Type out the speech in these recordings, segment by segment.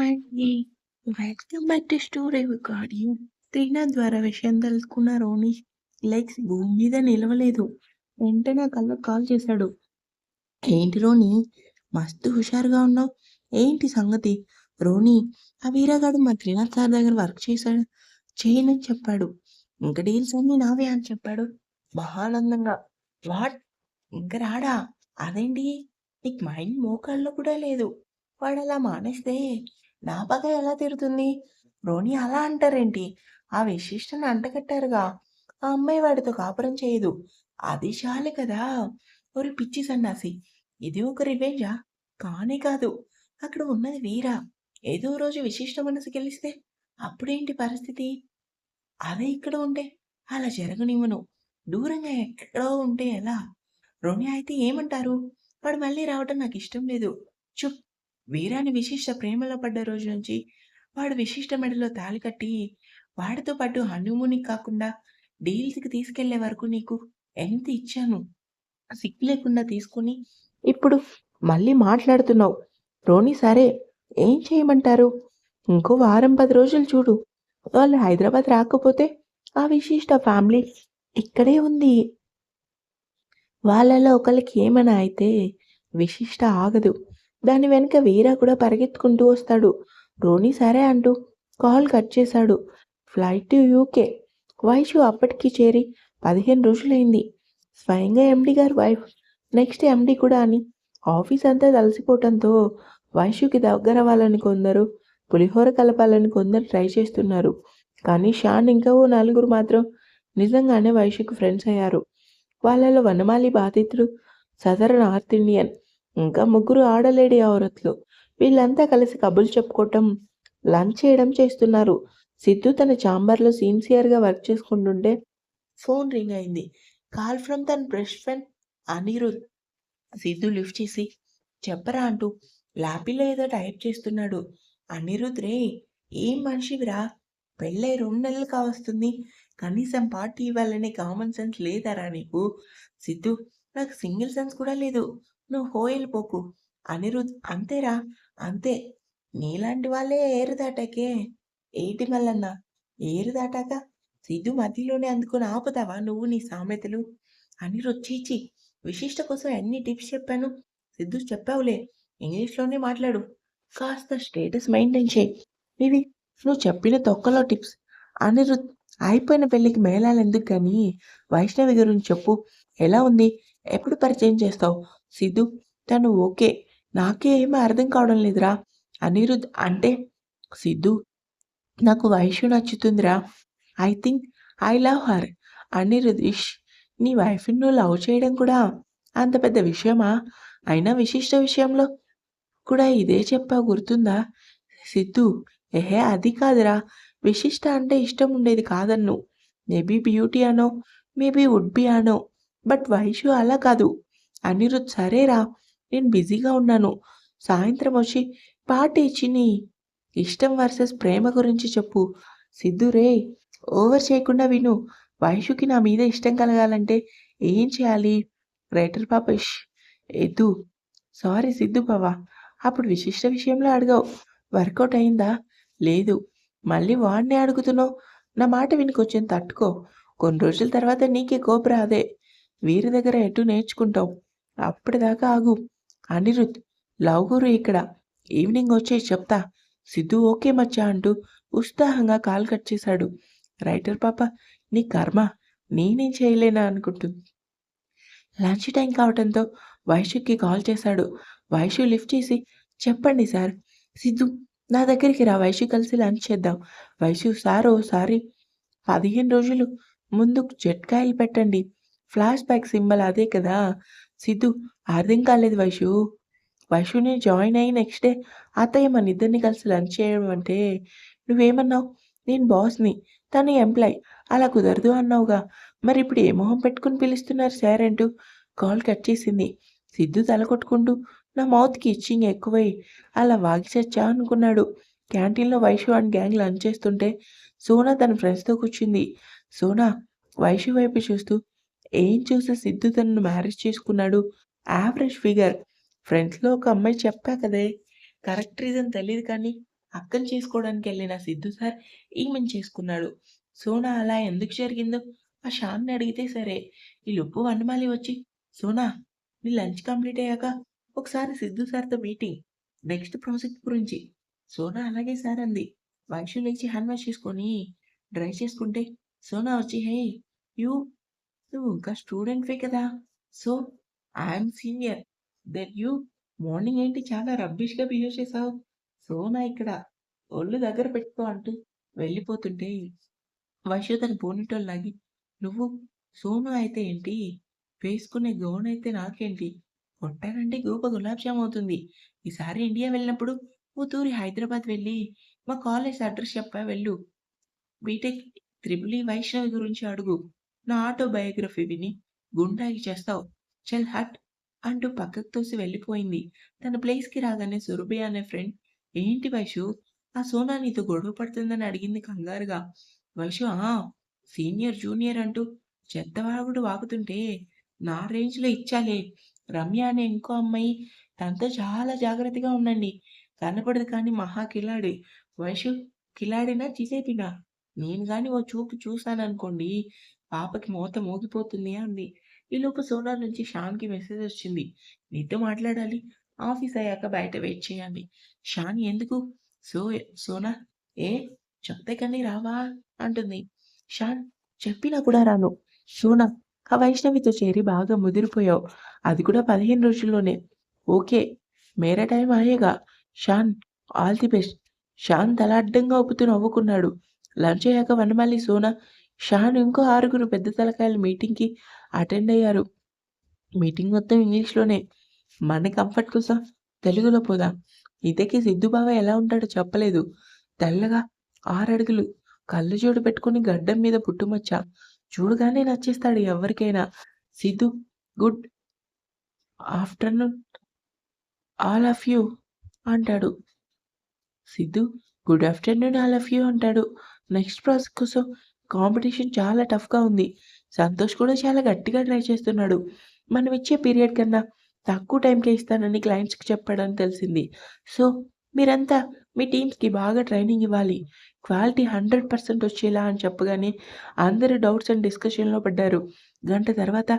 అండి welcome back to story recording Srinath ద్వారా విషయం తెలుసుకున్న రోని లైక్స్ భూమి మీద నిలవలేదు. వెంటనే కళ్ళకు కాల్ చేశాడు. ఏంటి రోని? మస్తు హుషారుగా ఉన్నావు. ఏంటి సంగతి? రోని ఆ వీరగాడు మా త్రినాథ్ సార్ దగ్గర వర్క్ చేశాడు. చేయనని చెప్పాడు. ఇంకా డీల్స్ అన్ని నావే అని చెప్పాడు. మహానందంగా వాట్? ఇంకా రాడా? అదేంటి? నీకు మైండ్ మోకాల్లో కూడా లేదు. వాడు అలా మానేస్తే నా పగ ఎలా తీరుతుంది? రోని అలా అంటారేంటి? ఆ విశిష్టను అంటగట్టారుగా. ఆ అమ్మాయి వాడితో కాపురం చేయదు. అది చాలు కదా. ఒరి పిచ్చి సన్నాసి. ఇది ఒక రివెంజా? కానే కాదు. అక్కడ ఉన్నది వీరా. ఏదో రోజు విశిష్ట మనసు గెలిస్తే అప్పుడేంటి పరిస్థితి? అదే ఇక్కడ ఉంటే. అలా జరగనివ్వను. దూరంగా ఎక్కడో ఉంటే ఎలా? రోని అయితే ఏమంటారు? వాడు మళ్ళీ రావటం నాకు ఇష్టం లేదు. చుప్. వీరాని విశిష్ట ప్రేమలో పడ్డ రోజు నుంచి వాడు విశిష్ట మెడలో తాళి కట్టి వాడితో పాటు హనుమూని కాకుండా డీల్స్కి తీసుకెళ్ళే వరకు నీకు ఎంత ఇచ్చాను? సిక్కు లేకుండా తీసుకుని ఇప్పుడు మళ్ళీ మాట్లాడుతున్నావు. రోని సరే ఏం చేయమంటారు? ఇంకో వారం పది రోజులు చూడు. వాళ్ళు హైదరాబాద్ రాకపోతే ఆ విశిష్ట ఫ్యామిలీ ఇక్కడే ఉంది. వాళ్ళలో ఒకరికి ఏమైనా అయితే విశిష్ట ఆగదు. దాని వెనుక వీరా కూడా పరిగెత్తుకుంటూ వస్తాడు. రోనీ సరే అంటూ కాల్ కట్ చేశాడు. Flight to UK. వైషు అప్పటికి చేరి పదిహేను రోజులైంది. స్వయంగా ఎండి గారు వైఫ్ నెక్స్ట్ ఎండి కూడా అని ఆఫీస్ అంతా తలసిపోవటంతో వైషుకి దగ్గర అవ్వాలని కొందరు పులిహోర కలపాలని కొందరు ట్రై చేస్తున్నారు. కానీ షాన్ ఇంకా ఓ నలుగురు మాత్రం నిజంగానే వైషుకి ఫ్రెండ్స్ అయ్యారు. వాళ్ళలో వనమాలి బాధితుడు సదరన్ నార్త్ ఇండియన్. ఇంకా ముగ్గురు ఆడలేడి ఔరత్లు వీళ్ళంతా కలిసి కబుర్లు చెప్పుకోవటం లంచ్ చేయడం చేస్తున్నారు. సిద్ధు తన ఛాంబర్లో సిన్సియర్గా వర్క్ చేసుకుంటుంటే ఫోన్ రింగ్ అయింది. కాల్ ఫ్రమ్ తన బ్రష్ ఫ్రెండ్ అనిరుద్. సిద్ధు లిఫ్ట్ చేసి చెప్పరా అంటూ ల్యాపీలో ఏదో టైప్ చేస్తున్నాడు. అనిరుద్ రే ఏం మనిషివిరా? పెళ్ళై రెండు నెలలు కావస్తుంది. కనీసం పార్టీ ఇవ్వాలనే కామన్ సెన్స్ లేదరా నీకు? సిద్ధు నాకు సింగిల్ సెన్స్ కూడా లేదు. నువ్వు హోయలిపోకు అనిరుద్ అంతేరా. అంతే. నీలాంటి వాళ్ళే ఏరు దాటాకే ఏటి మల్లన్న? ఏరు దాటాక సిద్ధు మధ్యలోనే అందుకుని ఆపుతావా నువ్వు నీ సామెతలు? అనిరుద్ చీచి విశిష్ట కోసం ఎన్ని టిప్స్ చెప్పాను? సిద్ధు చెప్పావులే. ఇంగ్లీష్లోనే మాట్లాడు. కాస్త స్టేటస్ మెయింటైన్ చేయి. ఇవి నువ్వు చెప్పిన తొక్కలో టిప్స్. అనిరుద్ అయిపోయిన పెళ్ళికి మేళాలు ఎందుకు కానీ? వైష్ణవి గురించి చెప్పు. ఎలా ఉంది? ఎప్పుడు పరిచయం చేస్తావు? సిద్ధు తను ఓకే. నాకే ఏమీ అర్థం కావడం లేదురా. అనిరుద్ అంటే సిద్ధు నాకు Vaishu నచ్చుతుందిరా. I think I love her. Anirudh నీ వైఫ్ని నువ్వు లవ్ చేయడం కూడా అంత పెద్ద విషయమా? అయినా విశిష్ట విషయంలో కూడా ఇదే చెప్పా గుర్తుందా? సిద్ధు ఏహే అది కాదురా. విశిష్ట అంటే ఇష్టం ఉండేది కాదన్ను. మేబీ బ్యూటీ అనో మేబీ వుడ్ బి అనో. బట్ వైషు అలా కాదు. అనిరుద్ సరేరా నేను బిజీగా ఉన్నాను. సాయంత్రం వచ్చి పార్టీ ఇచ్చిని ఇష్టం వర్సెస్ ప్రేమ గురించి చెప్పు. సిద్ధురే ఓవర్ చేయకుండా విను. వైషుకి నా మీద ఇష్టం కలగాలంటే ఏం చేయాలి? రైటర్ పాపష్ ఎద్దు. సారీ సిద్ధు బావా అప్పుడు విశిష్ట విషయంలో అడిగావు. వర్కౌట్ అయిందా? లేదు. మళ్ళీ వాడినే అడుగుతున్నావు? నా మాట విని కొంచెం తట్టుకో. కొన్ని రోజుల తర్వాత నీకే కోపరా అదే వీరి దగ్గర ఎటు నేర్చుకుంటావు? అప్పటిదాకా ఆగు. అనిరుద్ లవ్గురు ఇక్కడ. ఈవినింగ్ వచ్చే చెప్తా. సిద్ధు ఓకే మచ్చా అంటూ ఉత్సాహంగా కాల్ కట్ చేశాడు. రైటర్ పాప నీ కర్మ. నేనేం చేయలేనా అనుకుంటుంది లంచ్ టైం కావడంతో వైషుకి కాల్ చేశాడు. వైషు లిఫ్ట్ చేసి చెప్పండి సార్. సిద్ధు నా దగ్గరికి రా. వైషు కలిసి లంచ్ చేద్దాం. వైషు సార్ ఓసారి పదిహేను రోజులు ముందు జట్కాయలు పెట్టండి. ఫ్లాష్ బ్యాక్ సింబల్ అదే కదా? సిద్ధు అర్థం కాలేదు వైషు. వైషుని జాయిన్ అయ్యి నెక్స్ట్ డే అత్తయ్య మన ఇద్దరిని కలిసి లంచ్ చేయడం అంటే నువ్వేమన్నావు? నేను బాస్ని తను ఎంప్లాయ్ అలా కుదరదు అన్నావుగా. మరి ఇప్పుడు ఏ మొహం పెట్టుకుని పిలుస్తున్నారు సార్ అంటూ కాల్ కట్ చేసింది. సిద్ధు తల కొట్టుకుంటూ నా మౌత్కి ఇచ్చింగ్ ఎక్కువై. అలా వాగి చచ్చా అనుకున్నాడు క్యాంటీన్లో వైషు అండ్ గ్యాంగ్ లంచ్ చేస్తుంటే సోనా తన ఫ్రెండ్స్తో కూర్చుంది. సోనా వైషు వైపు చూస్తూ ఏం చూసి సిద్ధు తనను మ్యారేజ్ చేసుకున్నాడు? Average figure. ఫ్రెండ్స్లో ఒక అమ్మాయి చెప్పా కదే. కరెక్ట్ రీజన్ తెలియదు కానీ అక్కని చేసుకోవడానికి వెళ్ళిన సిద్ధు సార్ ఈమెను చేసుకున్నాడు. సోనా అలా ఎందుకు జరిగిందో? ఆ షాన్ని అడిగితే సరే. ఈ లుప్పు వనమాలి వచ్చి సోనా నీ లంచ్ కంప్లీట్ అయ్యాక ఒకసారి సిద్ధు సార్తో మీటింగ్. నెక్స్ట్ ప్రాజెక్ట్ గురించి. సోనా అలాగే సార్ అంది. వైషు లేచి హ్యాండ్ వాష్ చేసుకొని డ్రై చేసుకుంటే. సోనా వచ్చి హే యూ నువ్వు ఇంకా స్టూడెంట్వే కదా. So I'm senior then you morning ఏంటి చాలా రబ్బిష్గా బిహేవ్ చేసావు. సోనా ఇక్కడ ఒళ్ళు దగ్గర పెట్టుకో అంటూ వెళ్ళిపోతుంటే వైషు తన పోనీటోలు లాగి నువ్వు సోను అయితే ఏంటి? వేసుకునే గౌన్ అయితే నాకేంటి? కొట్టానంటే గోప గులాబ్ జామ్ అవుతుంది. ఈసారి ఇండియా వెళ్ళినప్పుడు ఓ తూరి హైదరాబాద్ వెళ్ళి మా కాలేజ్ అడ్రస్ చెప్పా వెళ్ళు. బీటెక్ త్రిబులి వైష్ణవి గురించి అడుగు. నా ఆటో బయోగ్రఫీ విని గుండాయి చేస్తావు చెల్ హట్ అంటూ పక్కకు తోసి వెళ్ళిపోయింది. తన ప్లేస్కి రాగానే సురభి అనే ఫ్రెండ్ ఏంటి వైషు ఆ సోనా నీతో గొడవ పడుతుందని అడిగింది కంగారుగా. వైషు ఆ సీనియర్ జూనియర్ అంటూ చెత్తవాగుడు వాగుతుంటే నా రేంజ్లో ఇచ్చాలే. రమ్య అనే ఇంకో అమ్మాయి తనతో చాలా జాగ్రత్తగా ఉండండి కనపడదు కానీ మహా కిలాడి. వైషు కిలాడినా చిసేపినా. నేను కానీ ఓ చూపు చూశాననుకోండి పాపకి మూత మోగిపోతుంది అంది. ఈలోపు సోనా నుంచి షాన్కి మెసేజ్ వచ్చింది. నీతో మాట్లాడాలి. ఆఫీస్ అయ్యాక బయట వెయిట్ చేయండి. షాన్ ఎందుకు? సో సోనా ఏ? చెప్తే కానీ రావా? అంటుంది. షాన్ చెప్పినా కూడా రాను. సోనా ఆ వైష్ణవితో చేరి బాగా ముదిరిపోయావు. అది కూడా పదిహేను రోజుల్లోనే. ఓకే మేరా time అయ్యేగా. Shaan all the best. Shaan తల అడ్డంగా ఒప్పుతూ నవ్వుకున్నాడు. లంచ్ అయ్యాక వనమాలి సోనా షాన్ ఇంకో ఆరుగురు పెద్ద తలకాయల మీటింగ్కి అటెండ్ అయ్యారు. మీటింగ్ మొత్తం ఇంగ్లీష్లోనే. మన కంఫర్ట్ కోసం తెలుగులో పోదాం. ఇదకి సిద్ధుబావ ఎలా ఉంటాడో చెప్పలేదు. తెల్లగా ఆరడుగులు కళ్ళు జోడు పెట్టుకుని గడ్డం మీద పుట్టుమచ్చ. చూడగానే నచ్చేస్తాడు ఎవరికైనా. Siddhu good afternoon all of you అంటాడు. Siddhu good afternoon all of you అంటాడు. నెక్స్ట్ ప్రాజెక్ట్ కోసం కాంపిటీషన్ చాలా టఫ్గా ఉంది. సంతోష్ కూడా చాలా గట్టిగా ట్రై చేస్తున్నాడు. మనం ఇచ్చే పీరియడ్ కన్నా తక్కువ టైంకే ఇస్తానని క్లయింట్స్కి చెప్పాడని తెలిసింది. సో మీరంతా మీ టీమ్స్కి బాగా ట్రైనింగ్ ఇవ్వాలి. క్వాలిటీ హండ్రెడ్ పర్సెంట్ వచ్చేలా అని చెప్పగానే అందరూ డౌట్స్ అండ్ డిస్కషన్లో పడ్డారు. గంట తర్వాత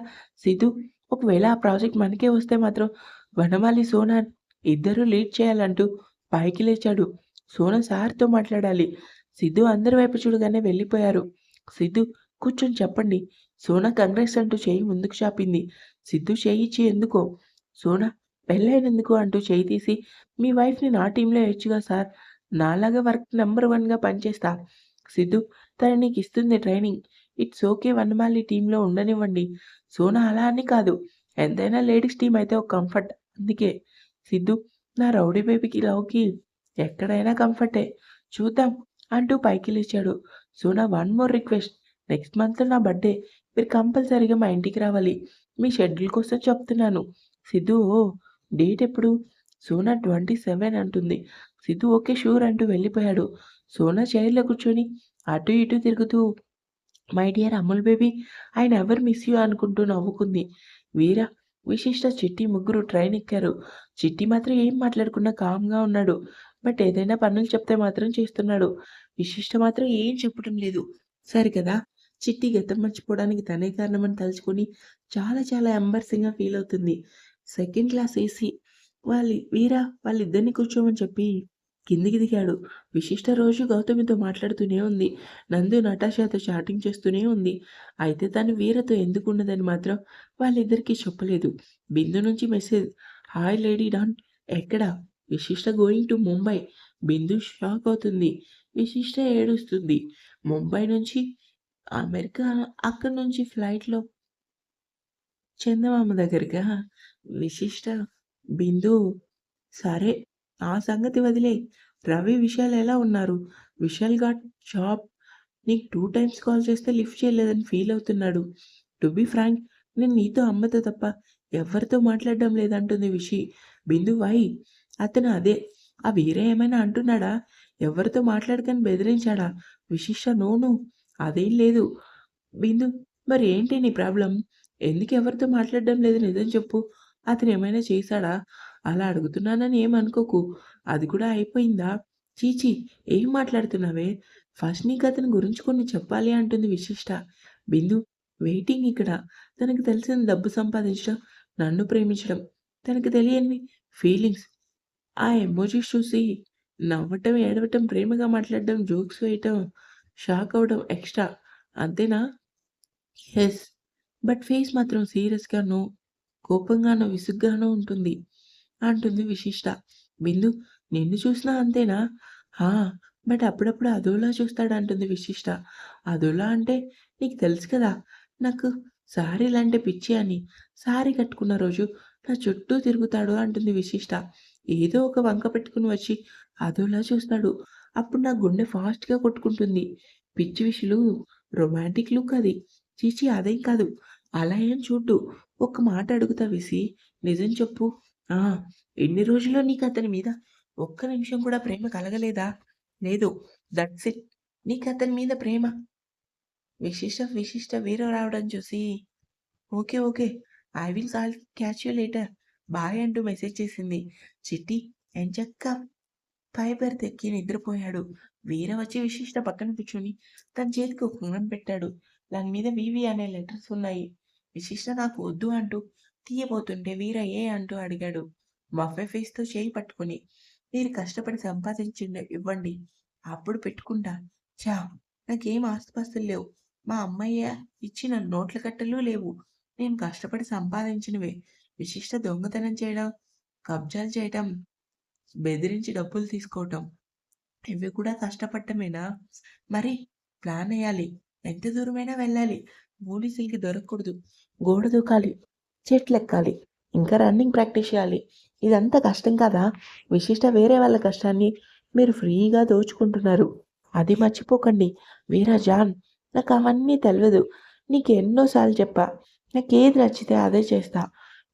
సిధు ఒకవేళ ఆ ప్రాజెక్ట్ మనకే వస్తే మాత్రం వనమాలి సోనా ఇద్దరూ లీడ్ చేయాలంటూ పైకి లేచాడు. సోనా సార్తో మాట్లాడాలి. సిద్ధు అందరి వైపు చూడగానే వెళ్ళిపోయారు. సిద్ధు కూర్చొని చెప్పండి. సోనా కంగ్రెస్ అంటూ చేయి ముందుకు చాపింది. సిద్ధు చేయి ఇచ్చి ఎందుకో? సోనా పెళ్ళైనందుకు అంటూ చేయి తీసి మీ వైఫ్ని నా టీంలో వేయచ్చుగా సార్. నాలాగా వర్క్ నెంబర్ వన్గా పనిచేస్తా. సిద్ధు తను నీకు ఇస్తుంది ట్రైనింగ్. ఇట్స్ ఓకే వనమాలి టీంలో ఉండనివ్వండి. సోనా అలా అని కాదు. ఎంతైనా లేడీస్ టీం అయితే ఒక కంఫర్ట్. అందుకే. సిద్ధు నా రౌడీ బేబీకి లవ్కి ఎక్కడైనా కంఫర్టే. చూద్దాం అంటూ పైకి లేచాడు. Sona one more request next మంత్లో నా బర్త్డే మీరు కంపల్సరీగా మా ఇంటికి రావాలి. మీ షెడ్యూల్ కోసం చెప్తున్నాను. సిద్ధు ఓ డేట్ ఎప్పుడు? సోనా ట్వంటీ సెవెన్ అంటుంది. సిద్ధు ఓకే షూర్ అంటూ వెళ్ళిపోయాడు. సోనా చైర్లో కూర్చొని అటు ఇటు తిరుగుతూ మై డియర్ అమూల్ బేబీ ఆయన ఎవరు మిస్ యూ అనుకుంటూ నవ్వుకుంది. వీరా విశిష్ట చిట్టి ముగ్గురు ట్రైన్ ఎక్కారు. చిట్టి మాత్రం ఏం మాట్లాడకుండా కామ్గా ఉన్నాడు. బట్ ఏదైనా పనులు చెప్తే మాత్రం చేస్తున్నాడు. విశిష్ట మాత్రం ఏం చెప్పడం లేదు. సరే కదా! చిట్టి గతం మర్చిపోవడానికి తనే కారణమని తలుచుకొని చాలా చాలా ఎంబర్సింగ్గా ఫీల్ అవుతుంది. Second class AC. వాళ్ళ వీర వాళ్ళిద్దరిని కూర్చోమని చెప్పి కిందికి దిగాడు. విశిష్ట రోజు గౌతమితో మాట్లాడుతూనే ఉంది. నందు నటాషాతో చాటింగ్ చేస్తూనే ఉంది. అయితే తను వీరతో ఎందుకు ఉన్నదని మాత్రం వాళ్ళిద్దరికీ చెప్పలేదు. బిందు నుంచి మెసేజ్ హాయ్ లేడీ డాన్ ఎక్కడ? Vishishta going to Mumbai. Bindu shock అవుతుంది. విశిష్ట ఏడుస్తుంది. ముంబై నుంచి అమెరికా అక్కడి నుంచి ఫ్లైట్లో చందమామ దగ్గరగా విశిష్ట బిందు సరే ఆ సంగతి వదిలే రవి విశాల్ ఎలా ఉన్నారు? విశాల్ గాట్ జాబ్ నీకు టూ టైమ్స్ కాల్ చేస్తే లిఫ్ట్ చేయలేదని ఫీల్ అవుతున్నాడు. టు బి ఫ్రాంక్ నేను నీతో అమ్మతో తప్ప ఎవరితో మాట్లాడడం లేదంటుంది విషి. బిందు వై అతను అదే. ఆ వీరే ఏమైనా అంటున్నాడా? ఎవరితో మాట్లాడకని బెదిరించాడా? విశిష్ట నోను. అదేం లేదు. బిందు మరి ఏంటి నీ ప్రాబ్లం? ఎందుకు ఎవరితో మాట్లాడడం లేదు? నిజం చెప్పు. అతను ఏమైనా చేశాడా? అలా అడుగుతున్నానని ఏమనుకోకు అది కూడా అయిపోయిందా? చీచి ఏం మాట్లాడుతున్నావే? ఫస్ట్ నీకు అతని గురించి కొన్ని చెప్పాలి అంటుంది విశిష్ట. బిందు వెయిటింగ్ ఇక్కడ. తనకు తెలిసిన డబ్బు సంపాదించడం నన్ను ప్రేమించడం తనకు తెలియని ఫీలింగ్స్. ఆ ఎమోజీస్ చూసి నవ్వటం ఏడవటం ప్రేమగా మాట్లాడడం జోక్స్ వేయటం షాక్ అవడం ఎక్స్ట్రా. అంతేనా? ఎస్ బట్ ఫేస్ మాత్రం సీరియస్గానో కోపంగానో విసుగ్గానో ఉంటుంది అంటుంది విశిష్ట. బిందు నిన్ను చూసినా అంతేనా? హా బట్ అప్పుడప్పుడు అదోలా చూస్తాడు అంటుంది విశిష్ట. అదోలా అంటే నీకు తెలుసు కదా నాకు సారీలంటే పిచ్చి అని. సారీ కట్టుకున్న రోజు నా చుట్టూ తిరుగుతాడు అంటుంది విశిష్ట. ఏదో ఒక వంక పెట్టుకుని వచ్చి అదోలా చూస్తాడు. అప్పుడు నా గుండె ఫాస్ట్గా కొట్టుకుంటుంది. పిచ్చి విషులు రొమాంటిక్ లుక్ అది. చీచి అదేం కాదు. అలా ఏం చూడ్డు. ఒక్క మాట అడుగుతా విసి నిజం చెప్పు. ఆ ఎన్ని రోజుల్లో నీకు అతని మీద ఒక్క నిమిషం కూడా ప్రేమ కలగలేదా? లేదు. That's it. నీకు అతని మీద ప్రేమ. విశిష్ట విశిష్ట వీర రావడం చూసి. Okay okay. I will call catch you later. Bye అంటూ మెసేజ్ చేసింది. చిట్టి ఎంచక్క ఫైబర్ తెక్కి నిద్రపోయాడు. వీర వచ్చి విశిష్ట పక్కన కూర్చుని తన చేతికి ఒక ఉంగరం పెట్టాడు. దాని మీద వివి అనే లెటర్స్ ఉన్నాయి. విశిష్ట నాకు వద్దు అంటూ తీయబోతుంటే వీర ఏ అంటూ అడిగాడు. మఫే ఫేస్తో చేయి పట్టుకుని మీరు కష్టపడి సంపాదించింది ఇవ్వండి. అప్పుడు పెట్టుకుంటా. చా నాకేం ఆస్తిపాస్తులు లేవు. మా అమ్మయ్య ఇచ్చిన నోట్ల కట్టలు లేవు. నేను కష్టపడి సంపాదించినవే. విశిష్ట దొంగతనం చేయడం కబ్జాలు చేయటం బెదిరించి డబ్బులు తీసుకోవటం ఇవి కూడా కష్టపడటమేనా? మరి ప్లాన్ వేయాలి. ఎంత దూరమైనా వెళ్ళాలి. పోలీసులకి దొరకకూడదు. గోడ దూకాలి. చెట్లు ఎక్కాలి ఇంకా రన్నింగ్ ప్రాక్టీస్ చేయాలి. ఇదంతా కష్టం కదా. విశిష్ట వేరే వాళ్ళ కష్టాన్ని మీరు ఫ్రీగా దోచుకుంటున్నారు. అది మర్చిపోకండి. వీరా జాన్ నాకు అవన్నీ తెలియదు నీకు ఎన్నోసార్లు చెప్పా. నాకు ఏది నచ్చితే అదే చేస్తా.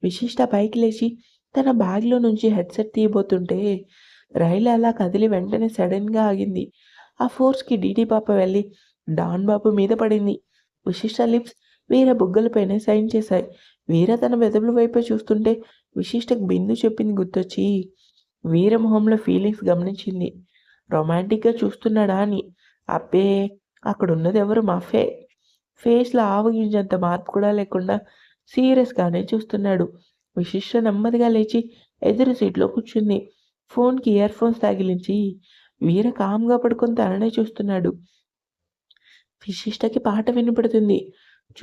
విశిష్ట పైకి లేచి తన బ్యాగ్లో నుంచి హెడ్సెట్ తీయబోతుంటే రైలు అలా కదిలి వెంటనే సడన్గా ఆగింది. ఆ ఫోర్స్కి డీడీ పాప వెళ్ళి డాన్ బాబు మీద పడింది. విశిష్ట లిప్స్ వీర బుగ్గలపైన సైన్ చేశాయి. వీర తన వెదవుల వైపే చూస్తుంటే విశిష్టకు బిందు చెప్పింది గుర్తొచ్చి వీర మొహంలో ఫీలింగ్స్ గమనించింది. రొమాంటిక్గా చూస్తున్నాడా అని అబ్బే అక్కడ ఉన్నది ఎవరు మాఫే ఫేస్లో ఆవగించేంత మార్పు కూడా లేకుండా సీరియస్గానే చూస్తున్నాడు. విశిష్ట నెమ్మదిగా లేచి ఎదురు సీట్లో కూర్చుంది. ఫోన్కి ఇయర్ ఫోన్స్ తగిలించి వీర కామ్గా పడుకొని తననే చూస్తున్నాడు. విశిష్టకి పాట వినపడుతుంది.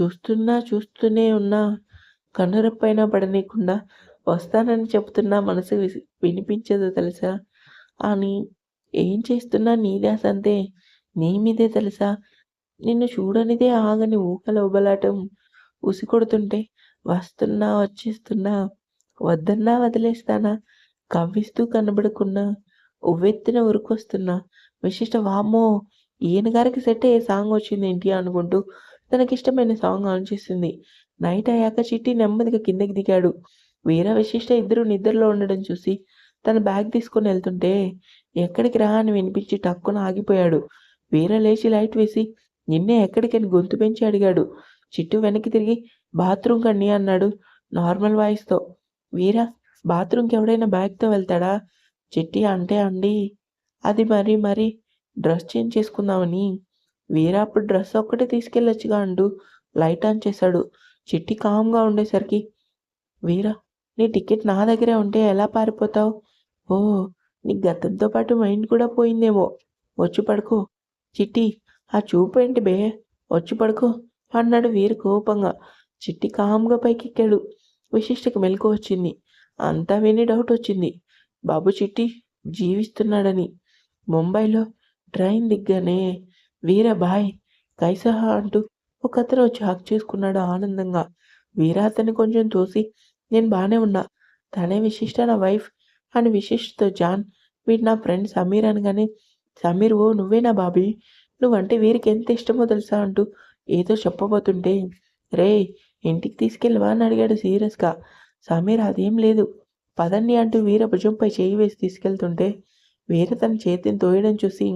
చూస్తున్నా చూస్తూనే ఉన్నా కనురప్పైనా పడనీయకుండా వస్తానని చెప్తున్నా మనసు విసి- వినిపించదు తెలుసా? అని ఏం చేస్తున్నా నీదే అంతే. నీ మీదే తెలుసా? నిన్ను చూడనిదే ఆగని ఊకల ఉబలాటం ఉసికొడుతుంటే వస్తున్నా వచ్చేస్తున్నా వద్దన్నా వదిలేస్తానా కవ్విస్తూ కనబడుకున్నా ఉవ్వెత్తిన ఉరుకొస్తున్నా విశిష్ట వామ్మో ఈయన గారికి సెట్ అయ్యే సాంగ్ వచ్చింది ఏంటి? అనుకుంటూ తనకిష్టమైన సాంగ్ ఆన్ చేసింది నైట్ అయ్యాక చిట్టి నెమ్మదిగా కిందకి దిగాడు. వీర విశిష్ట ఇద్దరు నిద్రలో ఉండడం చూసి తన బ్యాగ్ తీసుకొని వెళ్తుంటే ఎక్కడికి రా అని వినిపించి టక్కున ఆగిపోయాడు. వీర లేచి లైట్ వేసి నిన్నే ఎక్కడికని గొంతు పెంచి అడిగాడు చిట్టు వెనక్కి తిరిగి బాత్రూమ్ కండి అన్నాడు నార్మల్ వాయిస్తో. వీరా బాత్రూమ్కి ఎవడైనా బ్యాగ్తో వెళ్తాడా? చిట్టి అంటే అండి. అది మరి మరి డ్రెస్ చేంజ్ చేసుకుందామని. వీరా అప్పుడు డ్రెస్ ఒక్కటే తీసుకెళ్ళొచ్చుగా అంటూ లైట్ ఆన్ చేశాడు. చిట్టి కామ్గా ఉండేసరికి వీరా నీ టికెట్ నా దగ్గరే ఉంటే ఎలా పారిపోతావు? ఓ నీ గతంతో పాటు మైండ్ కూడా పోయిందేమో. వచ్చి పడుకో. చిట్టి ఆ చూపు ఏంటి బే? వచ్చి పడుకో. అన్నాడు వీరు కోపంగా. చిట్టి కామ్గా పైకెక్కాడు విశిష్టకి మెలకు వచ్చింది. అంతా విని డౌట్ వచ్చింది. బాబు చిట్టి జీవిస్తున్నాడని. ముంబైలో ట్రైన్ దిగ్గానే వీర బాయ్ కైసహా అంటూ ఒక అతను వచ్చి హక్ చేసుకున్నాడు ఆనందంగా. వీర అతన్ని కొంచెం తోసి నేను బాగానే ఉన్నా. తనే విశిష్ట నా వైఫ్ అని విశిష్టతో జాన్ వీడు నా ఫ్రెండ్ సమీర్ అనగానే సమీర్ ఓ నువ్వే నా బాబీ? నువ్వంటే వీరికి ఎంత ఇష్టమో తెలుసా? అంటూ ఏదో చెప్పబోతుంటే రే ఇంటికి తీసుకెళ్ళవా అని అడిగాడు సీరియస్గా. సమీర్ అదేం లేదు. పదండి అంటూ వీర భుజంపై చేయి వేసి తీసుకెళ్తుంటే వీర తన చేతిని తోయడం చూసి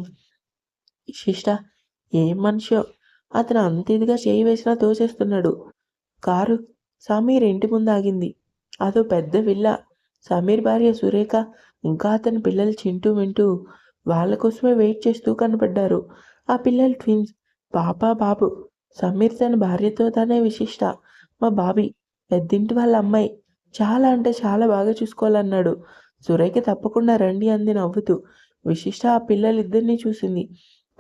శిష్ట ఏం మనిషో? అతను అంత ఇదిగా చేయి వేసినా తోచేస్తున్నాడు కారు సమీర్ ఇంటి ముందు ఆగింది. అదో పెద్ద విల్ల. సమీర్ భార్య సురేఖ ఇంకా అతని పిల్లలు చింటూ వింటూ వాళ్ళ కోసమే వెయిట్ చేస్తూ కనపడ్డారు. ఆ పిల్లలు ట్విన్స్ పాప బాబు. సమీర్ తన భార్యతో తనే విశిష్ట. మా బాబీ పెద్దింటి వాళ్ళ అమ్మాయి. చాలా అంటే చాలా బాగా చూసుకోవాలన్నాడు. సురేఖ తప్పకుండా రండి అంది నవ్వుతూ. విశిష్ట ఆ పిల్లలిద్దరినీ చూసింది.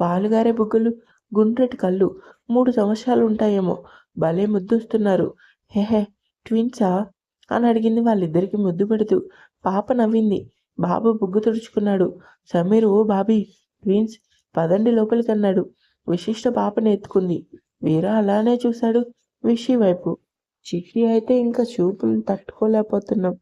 పాలుగారే బుగ్గలు గుండ్రటి కళ్ళు. మూడు సంవత్సరాలు ఉంటాయేమో భలే ముద్దొస్తున్నారు. హెహే ట్విన్సా? అని అడిగింది వాళ్ళిద్దరికి ముద్దు పెడుతూ. పాప నవ్వింది. బాబు బుగ్గు తుడుచుకున్నాడు. సమీర్ ఓ బాబీ ట్విన్స్ పదండి లోపలికి అన్నాడు విశిష్ట పాపని ఎత్తుకుంది. వీరా అలానే చూశాడు. విషి వైపు. చిట్టి అయితే ఇంకా చూపులు తట్టుకోలేకపోతున్నాం.